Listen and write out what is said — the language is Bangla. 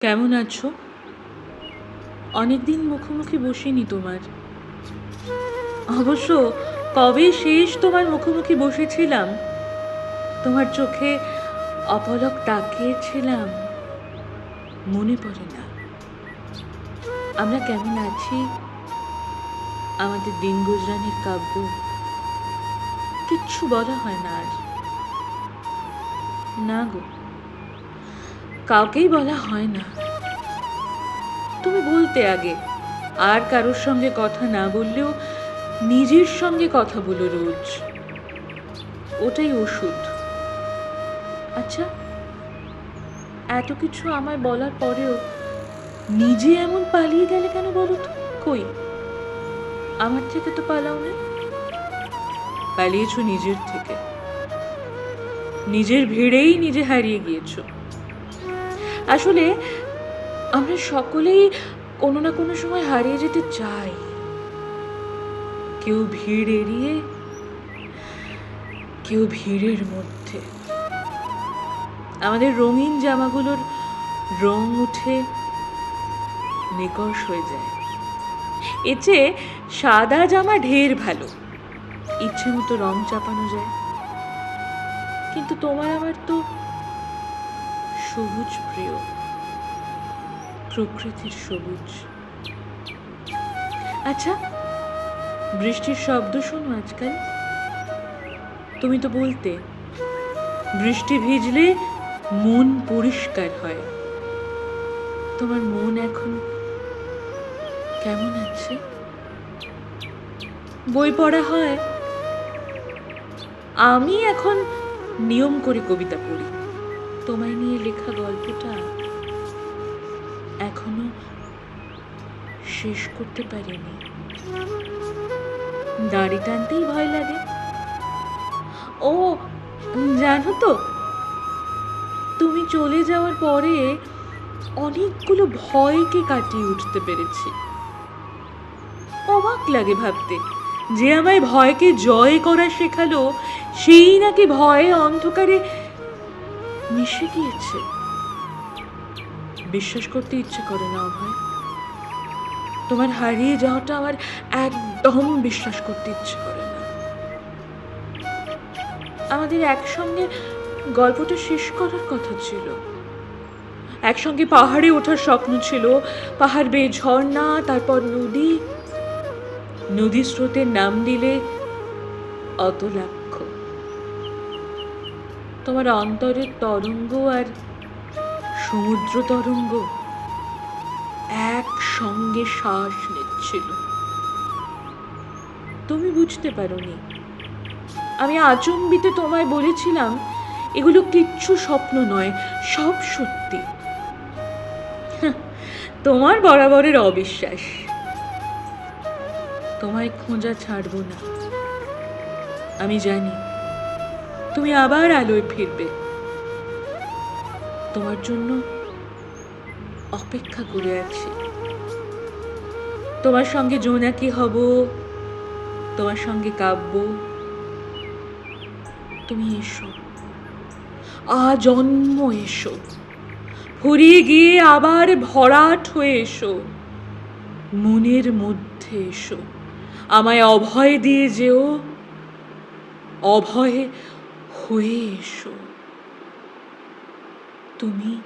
কেমন আছো? অনেকদিন মুখোমুখি বসিনি তোমার। অবশ্য কবে শেষ তোমার মুখোমুখি বসেছিলাম? তোমার চোখে অপলক তাকিয়েছিলাম। মনে পড়ে না। আমরা কেমন আছি? আমাদের দিন গুজরানির কাব্য। কিচ্ছু বলা হয় না আর। না গো। কাউকেই বলা হয় না। তুমি বলতে আগে, আর কারোর সঙ্গে কথা না বললেও নিজের সঙ্গে কথা বলো রোজ। ওটাই ওষুধ। আচ্ছা এত কিছু আমায় বলার পরেও নিজে এমন পালিয়ে গেলে কেন বলো তো? কই? আমার থেকে তো পালাও না। পালিয়েছো নিজের থেকে। নিজের ভিড়েই নিজে হারিয়ে গিয়েছো। আসলে আমরা সকলেই কোনো না কোনো সময় হারিয়ে যেতে চাই। কেউ ভিড় এড়িয়ে, কেউ ভিড়ের মধ্যে। আমাদের রঙিন জামাগুলোর রং উঠে নিকশ হয়ে যায়। এর চেয়ে সাদা জামা ঢের ভালো। ইচ্ছে মতো রং চাপানো যায়। কিন্তু তোমার আমার তো সবুজ প্রিয়, প্রকৃতির সবুজ। আচ্ছা বৃষ্টির শব্দ শোনো আজকাল। তুমি তো বলতে, বৃষ্টি ভিজলে মন পরিষ্কার হয়। তোমার মন এখন কেমন আছে? বই পড়া হয়। আমি এখন নিয়ম করে কবিতা পড়ি। তোমায় নিয়ে লেখা গল্পটা এখনও শেষ করতে পারিনি। দাড়ি টানতেই ভয় লাগে। ও, জানো তো, তুমি চলে যাওয়ার পরে অনেকগুলো ভয়কে কাটিয়ে উঠতে পেরেছি। অবাক লাগে ভাবতে, যে আমায় ভয়কে জয় করা শেখালো, সেই নাকি ভয়ে অন্ধকারে মিশে গিয়েছে। বিশ্বাস করতে ইচ্ছে করে না, অভয়। তোমার হারিয়ে যাওয়াটা আমার একদম বিশ্বাস করতে ইচ্ছে করে না। আমাদের একসঙ্গে গল্পটা শেষ করার কথা ছিল। একসঙ্গে পাহাড়ে ওঠার স্বপ্ন ছিল। পাহাড় বেয়ে ঝর্ণা, তারপর নদী। নদী স্রোতের নাম দিলে অত লাক্ষ তোমার অন্তরের তরঙ্গ আর সমুদ্র তরঙ্গ একসঙ্গে শ্বাস নিচ্ছিল। তুমি বুঝতে পারোনি। আমি আচম্বিতে তোমায় বলেছিলাম এগুলো কিচ্ছু স্বপ্ন নয় সব সত্যি। হাহ, তোমার বরাবরের অবিশ্বাস। তোমায় খোঁজা ছাড়বো না। আমি জানি তুমি আবার আলোয় ফিরবে। তোমার জন্য অপেক্ষা করে আছি। তোমার সঙ্গে জোনাকি হব, তোমার সঙ্গে কাব্য তুমি এসো। আজন্ম এসো। ফুরিয়ে গিয়ে আবার ভরাট হয়ে এসো। মনের মধ্যে এসো। আমায় অভয় দিয়ে যেও। অভয়ে হয়ে এসো। তুমি